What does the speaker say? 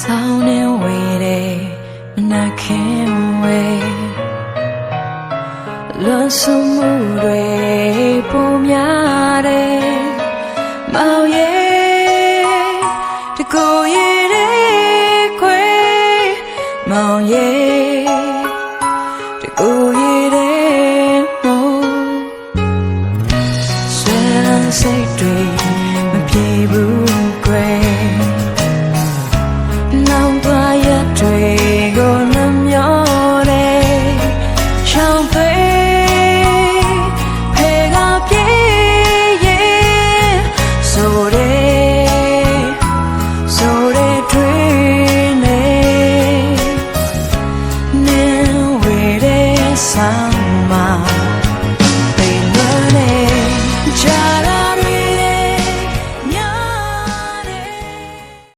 ဆောင်းနေဝေတယ်မနာခင်ဝေလွန်ဆမှုတွေပုံများတယ်မောင်ရဲ့တကိုရဲ့ခွေမောင်ရဲ့တကိုရဲ့မောင်ဆန်းစိတ်တွေမပြေဘူး sound.